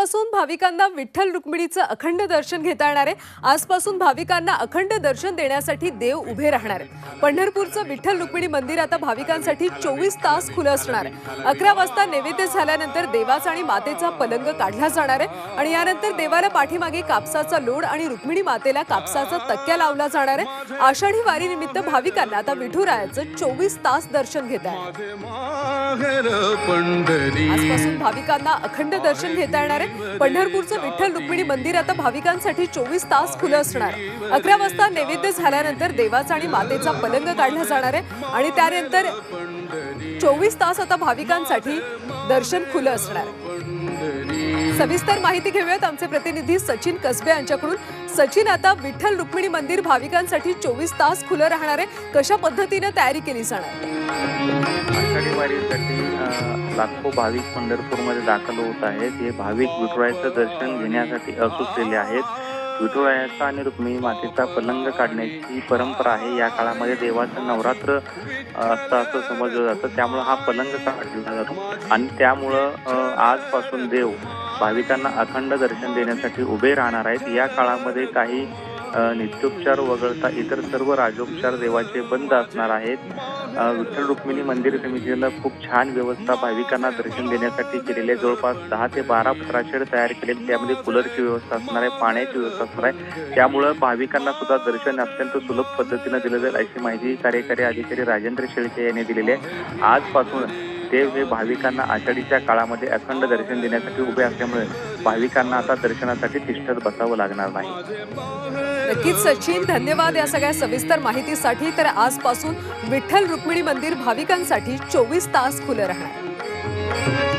आजपासून भाविकांना विठ्ठल रुक्मिणीचं अखंड दर्शन घेता येणार आहे. आजपासून भाविकांना अखंड दर्शन देण्यासाठी देव उभे राहणार आहे पंढरपूरचं विठ्ठल रुक्मिणी मंदिर आता भाविकांसाठी चोवीस तास खुलं असणार आहे. अकरा वाजता नैवेद्य झाल्यानंतर देवाचा आणि मातेचा पलंग काढला जाणार आहे. आणि यानंतर देवाला पाठीमागे कापसाचा लोड आणि रुक्मिणी मातेला कापसाचा तक्क्या लावला जाणार आहे. आषाढी वारी निमित्त भाविकांना आता विठुरायाचं चोवीस तास दर्शन घेता येणार पंढरी. आजपासून भाविकांना अखंड दर्शन घेता येणार आहे. पंढरपूरचं विठ्ठल रुक्मिणी मंदिर आता भाविकांसाठी चोवीस तास खुलं असणार. अकरा वाजता नैवेद्य झाल्यानंतर देवाचा आणि मातेचा पलंग काढला जाणार आहे आणि त्यानंतर चोवीस तास आता भाविकांसाठी दर्शन खुलं असणार. आहे सविस्तर माहिती घेऊयात. आमचे प्रतिनिधी सचिन कसबे यांच्याकडून. सचिन आता विठ्ठल रुक्मिणी मंदिर भाविकांसाठी चोवीस तास खुलं राहणार आहे. कशा पद्धतीनं तयारी केली जाणार? आषाढी वारीसाठी लाखो भाविक पंढरपूरमध्ये दाखल होत आहेत. हे भाविक विठुरायाचं दर्शन घेण्यासाठी असुसलेले आहेत. विठुरायाचा आणि रुक्मिणी मातेचा पलंग काढण्याची परंपरा आहे. या काळामध्ये देवाचं नवरात्र असतं असं समजलं जातं. त्यामुळं हा पलंग काढला जातो. आणि त्यामुळं आजपासून देव भाविकांना अखंड दर्शन देण्यासाठी उभे राहणार आहेत. या काळामध्ये काही नित्योपचार वगळता इतर सर्व राजोपचार देवाचे बंद असणार आहेत. विठ्ठल रुक्मिणी मंदिर समितीनं खूप छान व्यवस्था भाविकांना दर्शन देण्यासाठी केलेली आहे. जवळपास दहा ते बारा पत्राशेड तयार केलेले त्यामध्ये कूलरची व्यवस्था असणार आहे पाण्याची व्यवस्था असणार आहे. त्यामुळं भाविकांना सुद्धा दर्शन अत्यंत सुलभ पद्धतीनं दिलं जाईल अशी माहिती कार्यकारी अधिकारी राजेंद्र शेळके यांनी दिलेली आहे. आजपासून देव हे भाविकांना आषाढीच्या काळामध्ये अखंड दर्शन देण्यासाठी उभे असल्यामुळे भाविकांना आता दर्शनासाठी तिष्ठत बसावं लागणार नाही. नक्कीच सचिन धन्यवाद या सगळ्या सविस्तर माहितीसाठी. तर आजपासून विठ्ठल रुक्मिणी मंदिर भाविकांसाठी चोवीस तास खुलं राहणार.